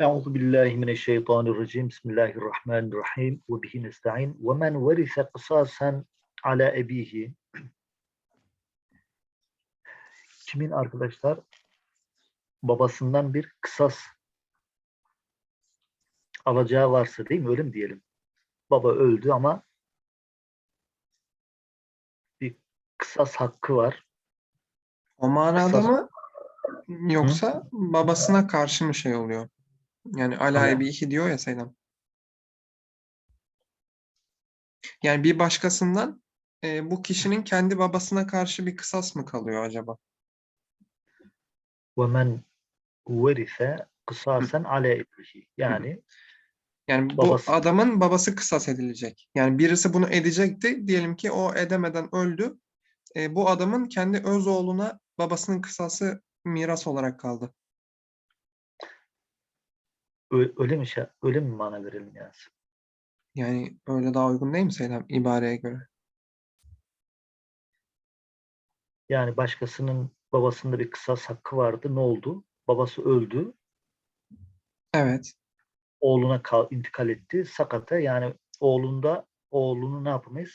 Euzu billahi mineşşeytanirracim. Bismillahirrahmanirrahim. Ve bihi nestaîn. Ve men verise kısasen ala ebihi. Kimin arkadaşlar babasından bir kısas alacağı varsa değil mi? Öyle mi diyelim? Baba öldü ama bir kısas hakkı var. O manada Kısas- mı yoksa babasına karşı mı şey oluyor? Yani ala Ala. ebihi diyor ya Selam. Yani bir başkasından e, bu kişinin kendi babasına karşı bir kısas mı kalıyor acaba? Men verise kısasen ala ebihi. Yani Yani bu Babası. adamın babası kısas edilecek. Yani birisi bunu edecekti. Diyelim ki o edemeden öldü. E, bu adamın kendi öz oğluna babasının kısası miras olarak kaldı. Öyle mi öyle mi mana verelim yani? Yani öyle daha uygun değil mi Selam ibareye göre? Yani başkasının babasında bir kısas hakkı vardı. Ne oldu? Babası öldü. Evet. Oğluna kal, intikal etti. Sakata yani oğlunda oğlunu ne yapamayız?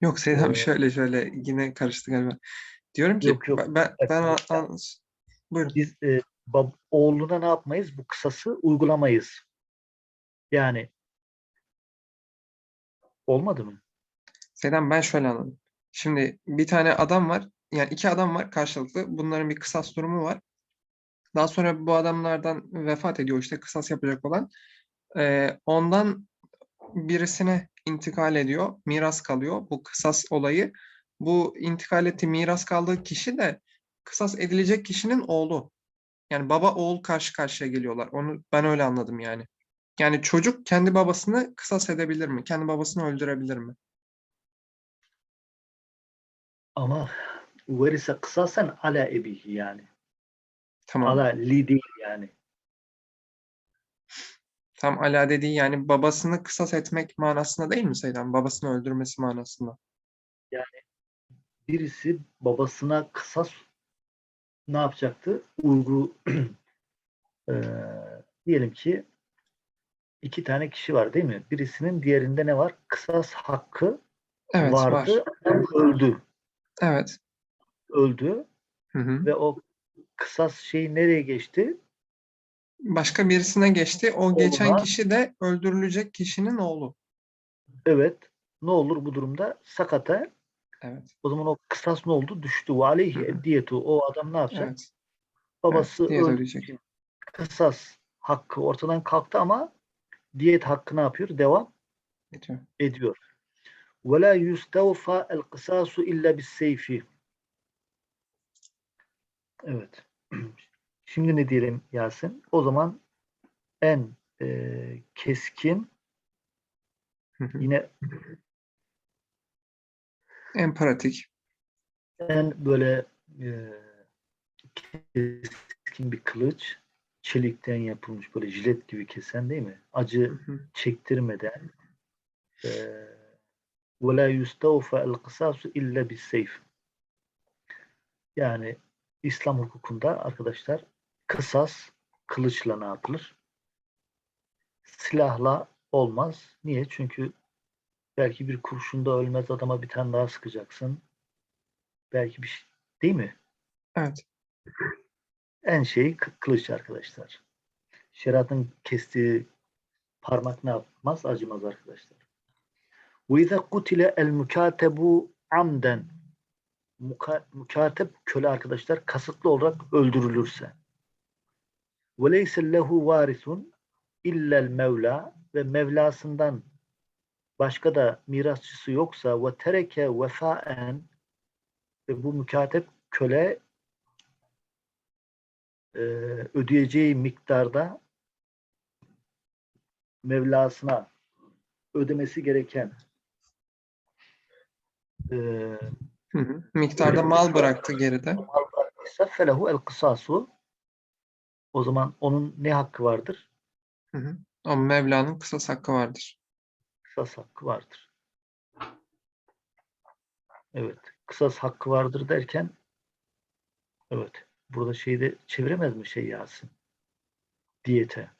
Yok Selam Ee, şöyle şöyle yine karıştı galiba. Diyorum ki Yok, yok. ben ben, ben an- buyurun. Biz e, oğluna ne yapmayız? Bu kısası uygulamayız. Yani olmadı mı? Selam ben şöyle anladım. Şimdi bir tane adam var. Yani iki adam var karşılıklı. Bunların bir kısas durumu var. Daha sonra bu adamlardan vefat ediyor işte kısas yapacak olan. Ee, ondan birisine intikal ediyor. Miras kalıyor. Bu kısas olayı. Bu intikal ettiği miras kaldığı kişi de kısas edilecek kişinin oğlu. Yani baba oğul karşı karşıya geliyorlar. Onu ben öyle anladım yani. Yani çocuk kendi babasını kısas edebilir mi? Kendi babasını öldürebilir mi? Ama verise kısasen ala ebihi yani. Tamam. Ala li değil yani. Tam ala dediği yani babasını kısas etmek manasında değil mi Seydan? Babasını öldürmesi manasında. Birisi babasına kısas ne yapacaktı? Uygu e, diyelim ki iki tane kişi var değil mi? Birisinin diğerinde ne var? Kısas hakkı Evet var. vardı. Adam öldü. Evet. Öldü Hı hı. ve o kısas şeyi nereye geçti? Başka birisine geçti. O geçen Oğluna- kişi de öldürülecek kişinin oğlu. Evet. Ne olur bu durumda? Sakata. Evet. O zaman o kısas ne oldu? Düştü. Valeyhi ediyetu. O adam ne yapacak? Evet. Babası evet, öldüğü kısas hakkı ortadan kalktı ama diyet hakkı ne yapıyor? Devam ediyor. ediyor. Ve la yustevfa el kısasu illa bis seyfi. Evet. Şimdi ne diyelim Yasin? O zaman en e, keskin yine En pratik. en böyle e, keskin bir kılıç çelikten yapılmış böyle jilet gibi kesen değil mi? Acı Hı hı. çektirmeden eee وَلَا يُسْتَوْفَ الْقِسَاسُ اِلَّا بِالسَّيْفِ Yani İslam hukukunda arkadaşlar kısas kılıçla ne yapılır? Silahla olmaz. Niye? Çünkü belki bir kurşunda ölmez adama bir tane daha sıkacaksın. Belki bir şey, değil mi? Evet. En şeyi kı- kılıç arkadaşlar. Şeriatın kestiği parmak ne yapmaz? Acımaz arkadaşlar. وَاِذَا قُتِلَ الْمُكَاتَبُ amden Muka, mukatep köle arkadaşlar kasıtlı olarak öldürülürse وَلَيْسَ لَهُ وَارِثٌ اِلَّا الْمَوْلَى ve Mevlasından başka da mirasçısı yoksa ve tereke vefaen ve bu mükatep köle e, ödeyeceği miktarda Mevlasına ödemesi gereken e, Hı hı. Miktarda mal bıraktı geride. mal bıraktıysa felehu el kısasu o zaman onun ne hakkı vardır? Hı hı. O Mevla'nın kısas hakkı vardır. Kısas hakkı vardır. Evet. Kısas hakkı vardır derken evet. Burada şeyi de çeviremez mi şey Yasin? diyete.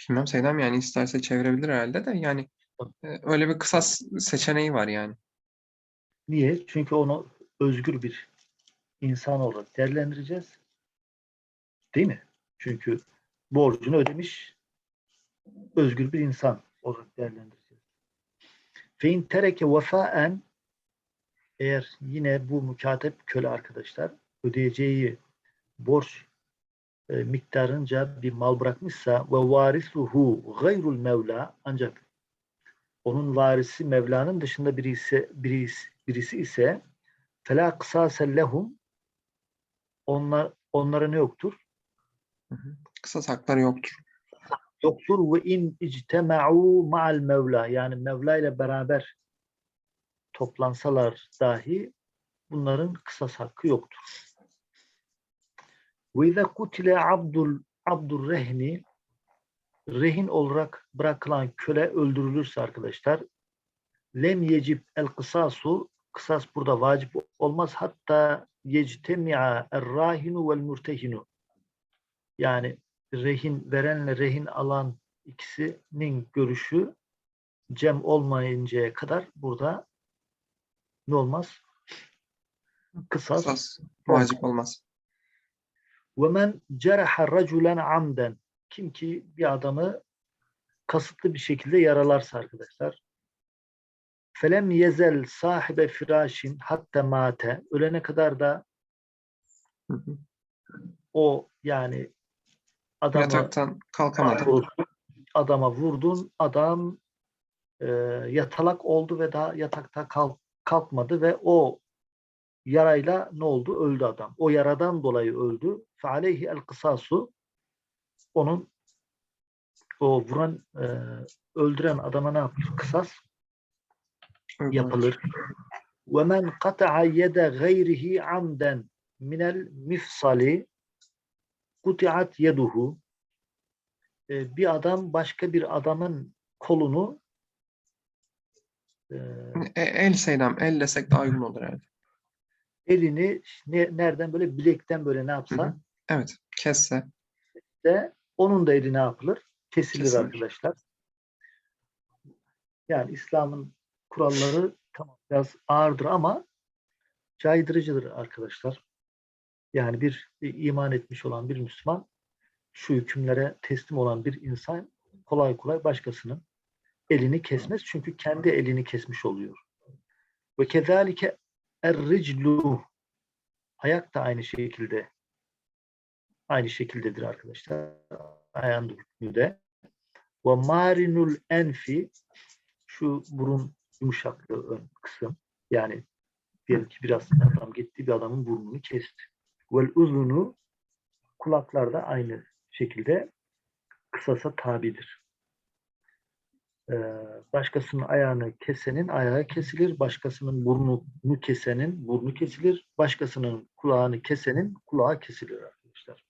Bilmem Seydam yani isterse çevirebilir herhalde de yani e, öyle bir kısas seçeneği var yani. Niye? Çünkü onu özgür bir insan olarak değerlendireceğiz. Değil mi? Çünkü borcunu ödemiş özgür bir insan olarak değerlendireceğiz. Fein tereke vefaen eğer yine bu mükatep köle arkadaşlar ödeyeceği borç e, miktarınca bir mal bırakmışsa ve varisuhu gayrul mevla ancak onun varisi Mevla'nın dışında biri ise, birisi, birisi ise fela kısase lehum onlar, onlara ne yoktur? Kısas hakları yoktur. Yoktur ve in ictema'u ma'al Mevla. Yani Mevla ile beraber toplansalar dahi bunların kısas hakkı yoktur. Ve izâ kutile abdul abdur rehni rehin olarak bırakılan köle öldürülürse arkadaşlar lem yecib el kısasu kısas burada vacip olmaz. Hatta yectemi'a er rahinu vel murtehinu yani rehin verenle rehin alan ikisinin görüşü cem olmayıncaya kadar burada ne olmaz? Kısas Kısas vacip olmaz. ve men ceraha raculen amden. Kim ki bir adamı kasıtlı bir şekilde yaralarsa arkadaşlar. Felem yezel sahibe firashin hatta mate. Ölene kadar da o yani adama Yataktan kalkamadı. vurdun, adama vurdun adam e, yatalak oldu ve daha yatakta kalk, kalkmadı ve o yarayla ne oldu? Öldü adam. O yaradan dolayı öldü. Fealeyhi el kısasu onun o vuran e, öldüren adama ne yapılır? Kısas yapılır. Ve men kata'a yede gayrihi amden minel mifsali kutiat yeduhu E, bir adam başka bir adamın kolunu e, E, el Seydam, el desek daha uygun olur herhalde. elini ne, nereden böyle bilekten böyle ne yapsa Hı hı. Evet, kesse. de onun da eli ne yapılır? Kesilir, Kesilir. arkadaşlar. Yani İslam'ın kuralları tamam biraz ağırdır ama caydırıcıdır arkadaşlar. Yani bir, bir iman etmiş olan bir Müslüman şu hükümlere teslim olan bir insan kolay kolay başkasının elini kesmez. Çünkü kendi elini kesmiş oluyor. Ve kezalike er-riclu ayak da aynı şekilde aynı şekildedir arkadaşlar. Ayağın hükmü de. Ve marinul enfi şu burun yumuşaklığı ön kısım. Yani diyelim ki biraz adam gitti bir adamın burnunu kesti. Vel uzunu kulaklar da aynı şekilde kısasa tabidir. Ee, başkasının ayağını kesenin ayağı kesilir, başkasının burnunu kesenin burnu kesilir, başkasının kulağını kesenin kulağı kesilir arkadaşlar.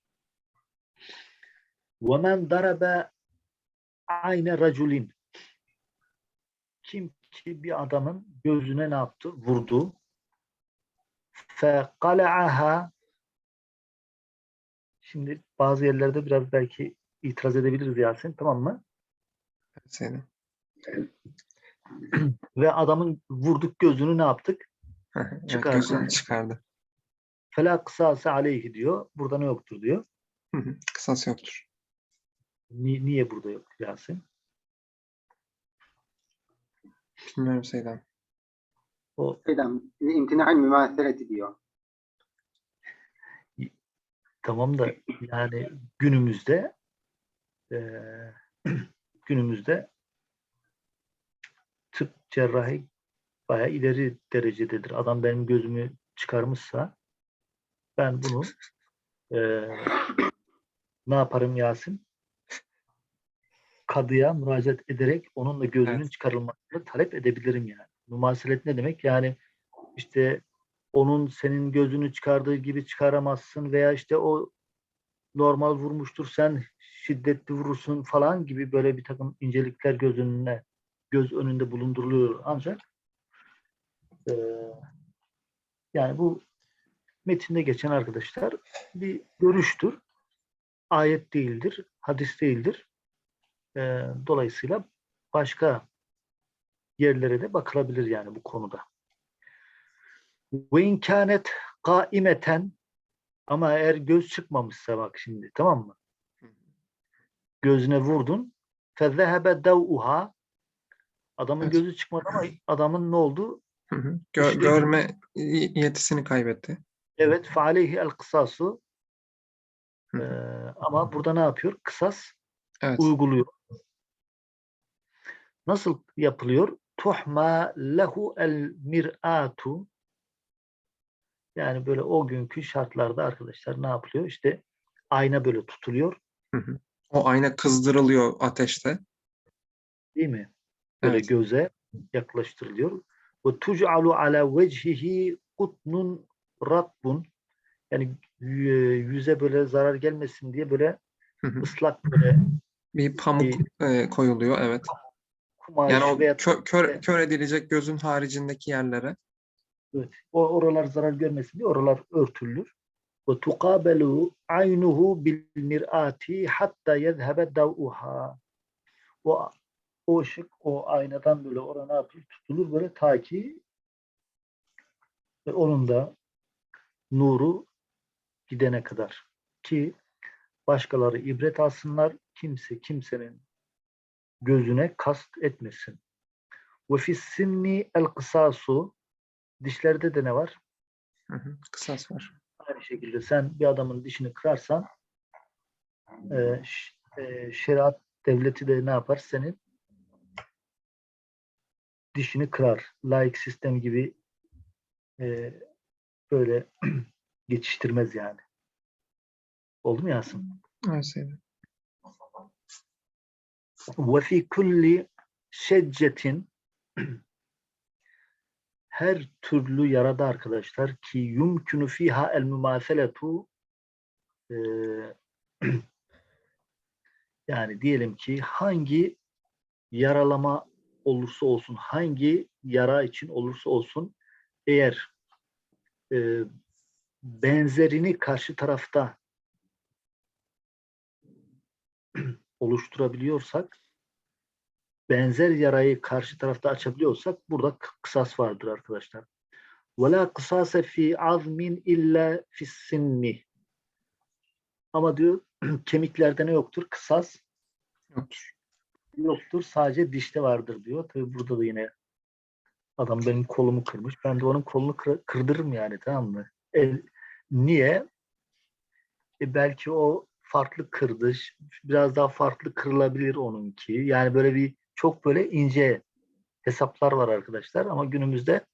وَمَنْ دَرَبَ aynı raculin kim ki bir adamın gözüne ne yaptı? Vurdu. فَقَلَعَهَا Şimdi bazı yerlerde biraz belki itiraz edebiliriz Yasin. Tamam mı? Seydam. Ve adamın vurduk gözünü ne yaptık? Çıkardı. gözünü çıkardı. Fela kısası aleyhi diyor. Burada ne yoktur diyor. Hı hı, Kısas yoktur. Ni- niye burada yok Yasin? Bilmiyorum Seydam. O Selam. İmtina'ın mümaseleti diyor. Tamam da yani günümüzde eee, günümüzde tıp cerrahi bayağı ileri derecededir. Adam benim gözümü çıkarmışsa ben bunu eee, ne yaparım Yasin? Kadıya müracaat ederek onun da gözünün Evet. çıkarılmasını talep edebilirim yani. Mumaselet ne demek? Yani işte onun senin gözünü çıkardığı gibi çıkaramazsın veya işte o normal vurmuştur sen şiddetli vurursun falan gibi böyle bir takım incelikler göz önüne göz önünde bulunduruluyor ancak eee, yani bu metinde geçen arkadaşlar bir görüştür. Ayet değildir, hadis değildir. Ee, dolayısıyla başka yerlere de bakılabilir yani bu konuda. Ve imkanet kaimeten ama eğer göz çıkmamışsa bak şimdi tamam mı? Gözüne vurdun. Fezehebe dav'uha Adamın Evet. gözü çıkmadı ama adamın ne oldu? Hı hı. Gö- İşte- görme yetisini kaybetti. Evet, fealeyhi el kısasu. Ee, ama burada ne yapıyor? Kısas Evet. uyguluyor. Nasıl yapılıyor? Tuhma lehu el mir'atu. Yani böyle o günkü şartlarda arkadaşlar ne yapılıyor? İşte ayna böyle tutuluyor. Hı hı. O ayna kızdırılıyor ateşte. Değil mi? Böyle Evet. göze yaklaştırılıyor. Ve tuc'alu ala vecihi kutnun ratbun. Yani yüze böyle zarar gelmesin diye böyle Hı hı. ıslak böyle Bir pamuk e, koyuluyor. Evet. kumaş Yani o kö- kör, kör edilecek gözün haricindeki yerlere. O oralar zarar görmesin diye oralar örtülür. Ve tukabelu aynuhu bil mir'ati hatta yezhebe dav'uha. O o ışık o aynadan böyle oraya? Tutulur böyle ta ki ve onun da nuru gidene kadar ki başkaları ibret alsınlar kimse kimsenin gözüne kast etmesin. Ve fis sinni el kısasu dişlerde de ne var? Hı hı. Kısas var. Aynı şekilde sen bir adamın dişini kırarsan e, ş- e, şeriat devleti de ne yapar? Senin dişini kırar. Laik sistem gibi e, böyle geçiştirmez yani. Oldu mu Yasin? Evet. Ve fi kulli şeccetin her türlü yarada arkadaşlar ki yumkinu fiha el mümâseletu yani diyelim ki hangi yaralama olursa olsun, hangi yara için olursa olsun eğer e, benzerini karşı tarafta oluşturabiliyorsak benzer yarayı karşı tarafta açabiliyorsak burada k- kısas vardır arkadaşlar. وَلَا قِسَاسَ فِي عَظْمٍ illa فِي السِّنِّ Ama diyor kemiklerde ne yoktur? Kısas Yoktur. yoktur. Sadece dişte vardır diyor. Tabi burada da yine adam benim kolumu kırmış. Ben de onun kolunu kır- kırdırırım yani tamam mı? E, niye? E, belki o farklı kırdı. Ş- Biraz daha farklı kırılabilir onunki. Yani böyle bir çok böyle ince hesaplar var arkadaşlar. Ama günümüzde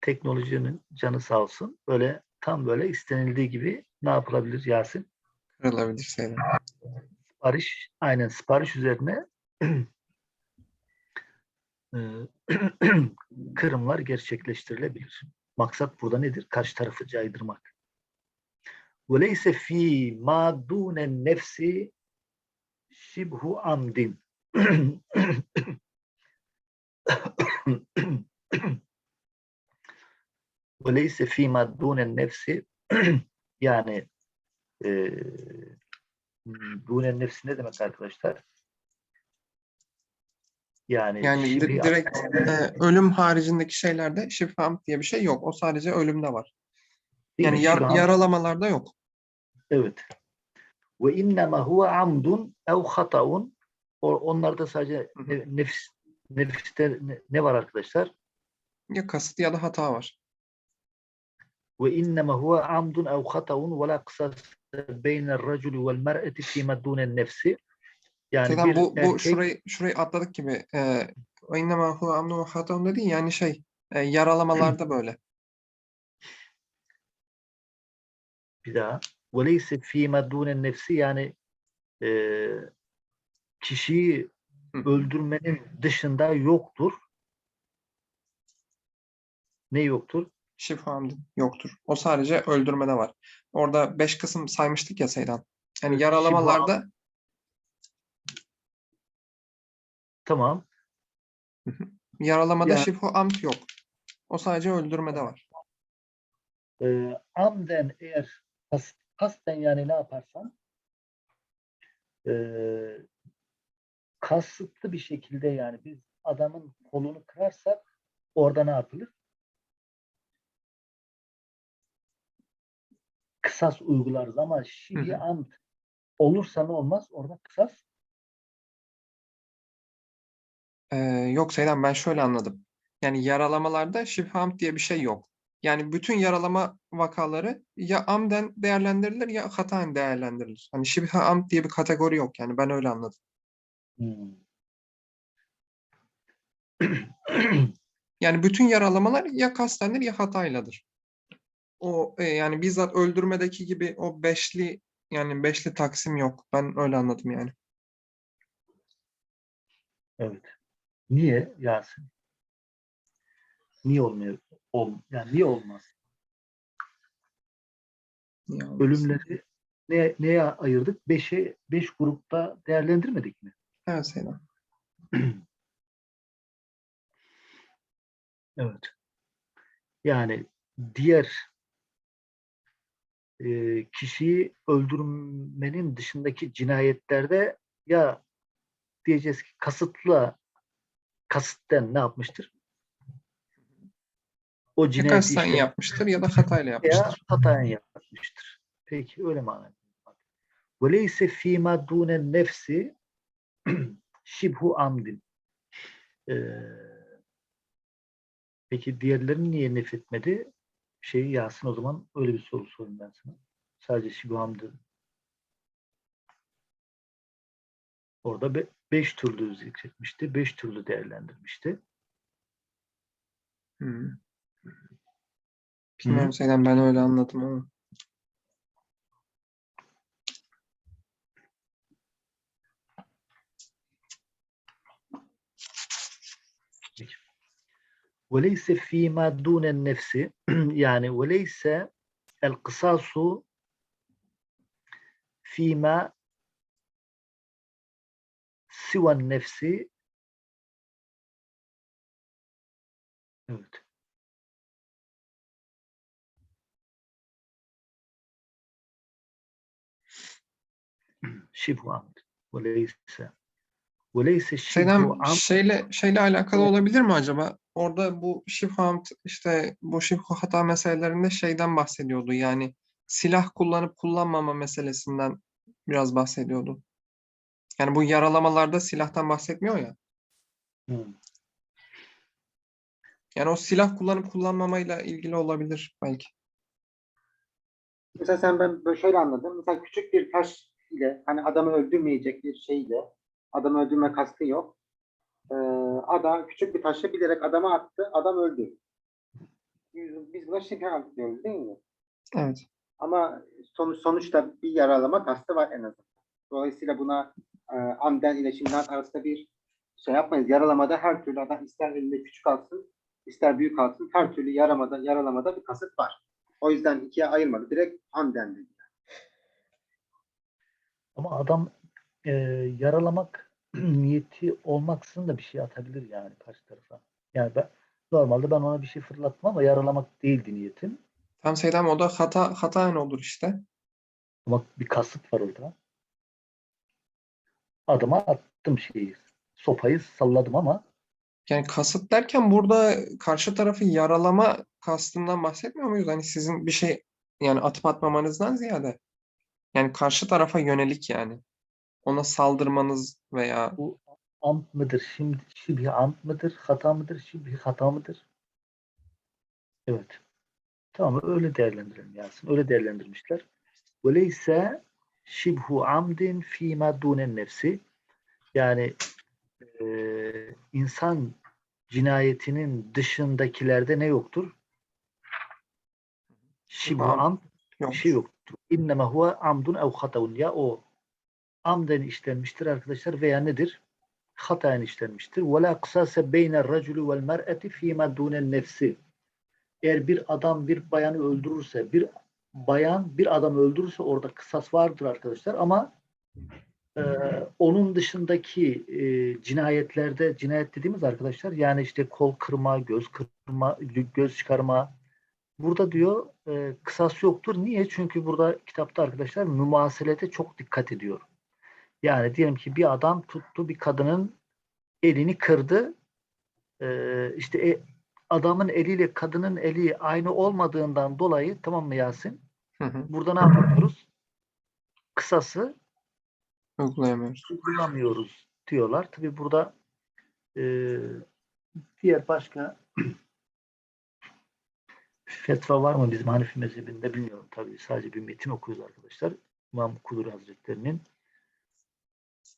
teknolojinin canı sağ olsun. Böyle tam böyle istenildiği gibi ne yapılabilir Yasin? Kırılabilir Seydi. sipariş aynen sipariş üzerine e, kırımlar gerçekleştirilebilir. Maksat burada nedir? Karşı tarafı caydırmak. وَلَيْسَ ف۪ي مَا دُونَ النَّفْسِ şibhu amdin. Öyleyse fi maddûnen nefsi yani e, dûnen nefsi ne demek arkadaşlar? Yani, yani direkt e, ölüm haricindeki şeylerde şifam diye bir şey yok. O sadece ölümde var. Değil yani yar, şifam. yaralamalarda yok. Evet. Ve innema huve amdun ev hataun Onlarda sadece nefis nefiste ne, var arkadaşlar? Ya kasıt ya da hata var. Ve innema huve amdun ev hataun ve la kısas beyne'r raculi vel mer'eti fîme dûnen nefsi. Yani bir bu, bu erkek şurayı şurayı atladık gibi. E, İnnemâ huve amdun ve hatâun dediğin yani şey e, yaralamalarda böyle. bir daha ve leyse fîme dûnen nefsi yani e, kişiyi öldürmenin dışında yoktur. Ne yoktur? Şifamdı yoktur. O sadece öldürmede var. Orada beş kısım saymıştık ya Seydan. Yani yaralamalarda Tamam. yaralamada Ya- şifhu amt yok. O sadece öldürmede var. Ee, amden eğer kas, kasten yani ne yaparsan ee, kasıtlı bir şekilde yani biz adamın kolunu kırarsak orada ne yapılır? Kısas uygularız ama hı. amd olursa ne olmaz? Orada kısas Ee, yok Seydan ben şöyle anladım. Yani yaralamalarda şibhamd diye bir şey yok. Yani bütün yaralama vakaları ya amden değerlendirilir ya hataen değerlendirilir. Hani şibhe amd diye bir kategori yok yani ben öyle anladım. Hmm. Yani bütün yaralamalar ya kastendir ya hatayladır. O e, yani bizzat öldürmedeki gibi o beşli yani beşli taksim yok. Ben öyle anladım yani. Evet. Niye Yasin? Niye olmuyor? Ol, yani niye olmaz? Niye olmaz? Ölümleri ne, neye ayırdık? Beşe, beş grupta değerlendirmedik mi? Evet Seyda. evet. Yani diğer e, kişiyi öldürmenin dışındaki cinayetlerde ya diyeceğiz ki kasıtla kasıtten ne yapmıştır? O cinayeti kasten işte, yapmıştır ya da hatayla yapmıştır. Ya hatayen yapmıştır. Peki öyle mi anladım? Veleyse fîmâ dûne nefsi şibhu amdin. Ee, peki diğerlerini niye nefretmedi? Şeyi Yasin o zaman öyle bir soru sorayım ben sana. Sadece şibhu amdı. Orada be- beş türlü zikretmişti. Beş türlü değerlendirmişti. Hmm. Bilmiyorum Seydan ben öyle anladım ama. وليس فيما دون النفس يعني وليس القصاص فيما سوى النفس evet. şibhu amd. وليس وليس şibhu Seydan amd şeyle şeyle alakalı olabilir mi acaba? Orada bu şifhamd işte bu şifhu hata meselelerinde şeyden bahsediyordu. Yani silah kullanıp kullanmama meselesinden biraz bahsediyordu. Yani bu yaralamalarda silahtan bahsetmiyor ya. Hı. Yani o silah kullanıp kullanmamayla ilgili olabilir belki. Mesela sen ben böyle şöyle anladım. Mesela küçük bir taş ile hani adamı öldürmeyecek bir şeyle adamı öldürme kastı yok. Ee, adam küçük bir taşı bilerek adama attı. Adam öldü. Biz, biz buna şikayet diyoruz değil mi? Evet. Ama sonuç sonuçta bir yaralama kastı var en azından. Dolayısıyla buna e, amden ile şimdiden arasında bir şey yapmayız. Yaralamada her türlü adam ister elinde küçük alsın, ister büyük alsın. Her türlü yaramada, yaralamada bir kasıt var. O yüzden ikiye ayırmadı. Direkt amden dedi. Ama adam e, yaralamak niyeti olmaksızın da bir şey atabilir yani karşı tarafa. Yani ben normalde ben ona bir şey fırlattım ama yaralamak değildi niyetim. Tam Seydan o da hata hataen olur işte. Ama bir kasıt var orada. Adama attım şeyi. Sopayı salladım ama Yani kasıt derken burada karşı tarafı yaralama kastından bahsetmiyor muyuz? Hani sizin bir şey yani atıp atmamanızdan ziyade yani karşı tarafa yönelik yani ona saldırmanız veya bu ant mıdır? Şimdi şibhi ant mıdır? Hata mıdır? Şibhi hata mıdır? Evet. Tamam öyle değerlendirelim Yasin. Öyle değerlendirmişler. Öyleyse şibhu amdin fîmâ dûnen nefsi yani eee, insan cinayetinin dışındakilerde ne yoktur? Şibhu Am- amd bir şey yoktur. İnneme huve amdun ev hatavun. Ya o amden işlenmiştir arkadaşlar veya nedir? Hataen işlenmiştir. La kısase beyne racülü vel mer'eti fîmâ dûnen nefsi. Eğer bir adam bir bayanı öldürürse, bir bayan bir adam öldürürse orada kısas vardır arkadaşlar ama e, onun dışındaki e, cinayetlerde cinayet dediğimiz arkadaşlar yani işte kol kırma, göz kırma, göz çıkarma, Burada diyor e, kısas yoktur. Niye? Çünkü burada kitapta arkadaşlar mümaselete çok dikkat ediyor. Yani diyelim ki bir adam tuttu bir kadının elini kırdı. E, işte e, adamın eliyle kadının eli aynı olmadığından dolayı tamam mı Yasin? Hı hı. Burada ne yapıyoruz? Kısası Uygulayamıyoruz. uygulamıyoruz diyorlar. Tabi burada e, diğer başka fetva var mı bizim Hanefi mezhebinde bilmiyorum tabii. Sadece bir metin okuyoruz arkadaşlar. İmam Kudur Hazretleri'nin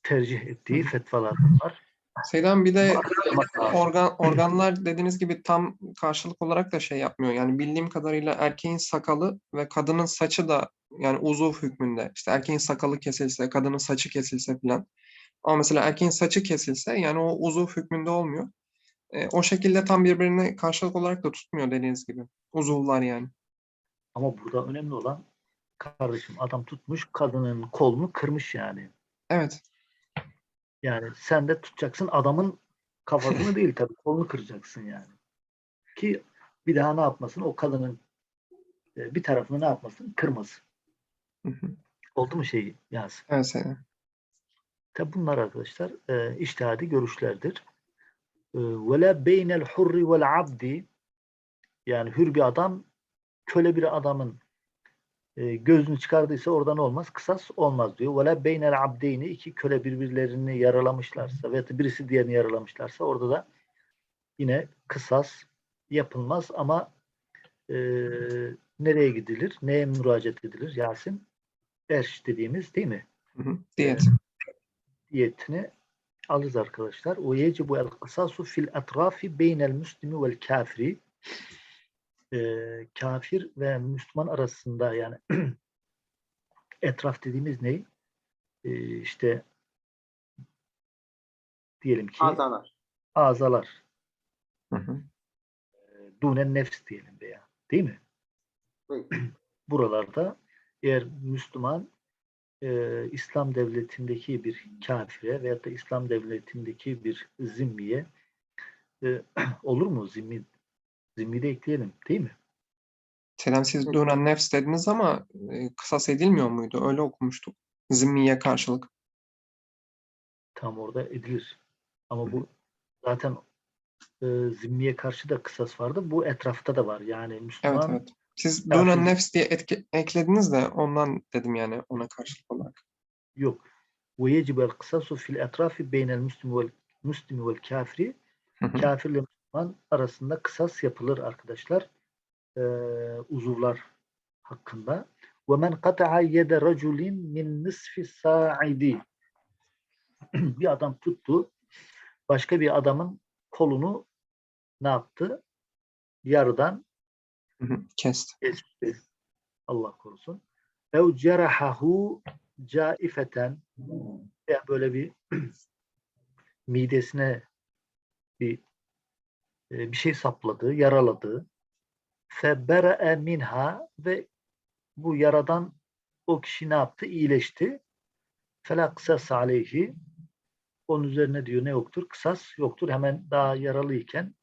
tercih ettiği fetvalar var. Seydan bir de organ organlar dediğiniz gibi tam karşılık olarak da şey yapmıyor. Yani bildiğim kadarıyla erkeğin sakalı ve kadının saçı da yani uzuv hükmünde. İşte erkeğin sakalı kesilse, kadının saçı kesilse falan. Ama mesela erkeğin saçı kesilse yani o uzuv hükmünde olmuyor. E, o şekilde tam birbirine karşılık olarak da tutmuyor dediğiniz gibi. Uzuvlar yani. Ama burada önemli olan kardeşim adam tutmuş kadının kolunu kırmış yani. Evet. Yani sen de tutacaksın adamın kafasını değil tabii kolunu kıracaksın yani. Ki bir daha ne yapmasın o kadının e, bir tarafını ne yapmasın kırmasın. Hı hı. Oldu mu şey Yasin? Evet. Tabi bunlar arkadaşlar e, iştihadi görüşlerdir. E, Ve la beynel hurri vel abdi yani hür bir adam köle bir adamın e, gözünü çıkardıysa oradan olmaz. Kısas olmaz diyor. Ve la beynel abdeyni iki köle birbirlerini yaralamışlarsa veya birisi diğerini yaralamışlarsa orada da yine kısas yapılmaz ama e, nereye gidilir? Neye müracaat edilir? Yasin erş dediğimiz değil mi? Hı hı. Diyet. diyetini alırız arkadaşlar. O yecibu el kısasu fil etrafi beynel müslimi vel kafiri. Ee, kafir ve Müslüman arasında yani etraf dediğimiz ne? Ee, işte diyelim ki Azalar. azalar, Hı hı. dunen nefs diyelim veya değil mi? Buralarda eğer Müslüman e, İslam devletindeki bir kafire veyahut da İslam devletindeki bir zimmiye e, olur mu zimmi? Zimmi de ekleyelim değil mi? Seydan siz duran nefs dediniz ama e, kısas edilmiyor muydu? Öyle okumuştuk. Zimmiye karşılık. Tam orada edilir. Ama bu zaten e, zimmiye karşı da kısas vardı. Bu etrafta da var. Yani Evet Müslüman evet. Siz Ya duran şimdi- nefs diye etki- eklediniz de ondan dedim yani ona karşılık olarak. yok. Ve yecibel kısasu fil etrafi beynel müslimi vel, müslimi vel kafiri Hı hı. kafirle Müslüman arasında kısas yapılır arkadaşlar. Ee, uzuvlar hakkında. Men kata'a yede raculin min nisfi sa'idi. bir adam tuttu. Başka bir adamın kolunu ne yaptı? Yarıdan. Kesti. kesti. Allah korusun. Ev cerahahu caifeten veya böyle bir midesine bir e, bir şey sapladı, yaraladı. Febere'e minha ve bu yaradan o kişi ne yaptı? İyileşti. Fela kısas aleyhi onun üzerine diyor ne yoktur? Kısas yoktur. Hemen daha yaralıyken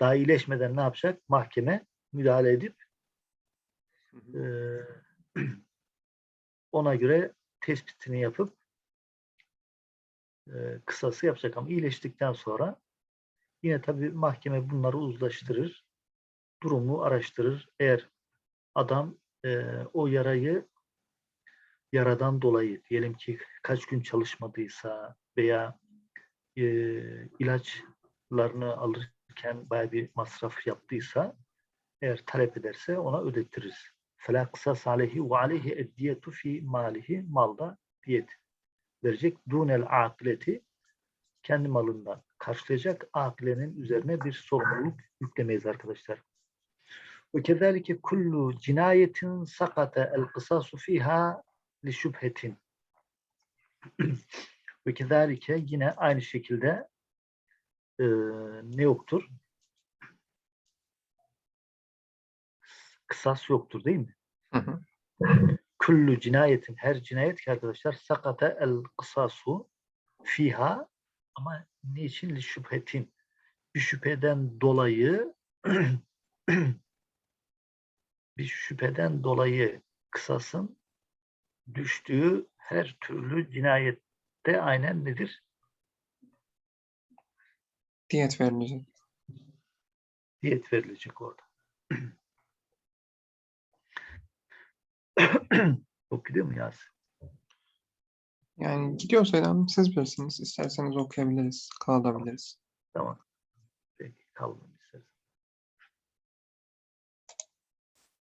daha iyileşmeden ne yapacak? Mahkeme müdahale edip Hı hı. e, ona göre tespitini yapıp e, kısası yapacak ama iyileştikten sonra yine tabii mahkeme bunları uzlaştırır. Durumu araştırır. Eğer adam e, o yarayı yaradan dolayı diyelim ki kaç gün çalışmadıysa veya e, ilaçlarını alırken bayağı bir masraf yaptıysa eğer talep ederse ona ödettiririz. فَلَا قِسَاسَ عَلَيْهِ وَعَلَيْهِ اَدْدِيَةُ ف۪ي malihi Malda diyet verecek. Dunel akileti kendi malından karşılayacak. Akilenin üzerine bir sorumluluk yüklemeyiz arkadaşlar. Ve kezalike kullu cinayetin sakata el kısasu fiha li şüphetin. Ve kezalike yine aynı şekilde e, ne yoktur? Kısas yoktur değil mi? Hı hı. Kullu cinayetin her cinayet ki arkadaşlar sakata el kısasu fiha ama niçin li şüphetin bir şüpheden dolayı bir şüpheden dolayı kısasın düştüğü her türlü cinayette aynen nedir? Diyet verilecek. Diyet verilecek orada. Çok gidiyor mu Yasin? Yani gidiyorsa Eren, siz bilirsiniz. İsterseniz okuyabiliriz, kalabiliriz. Tamam. Peki kalın.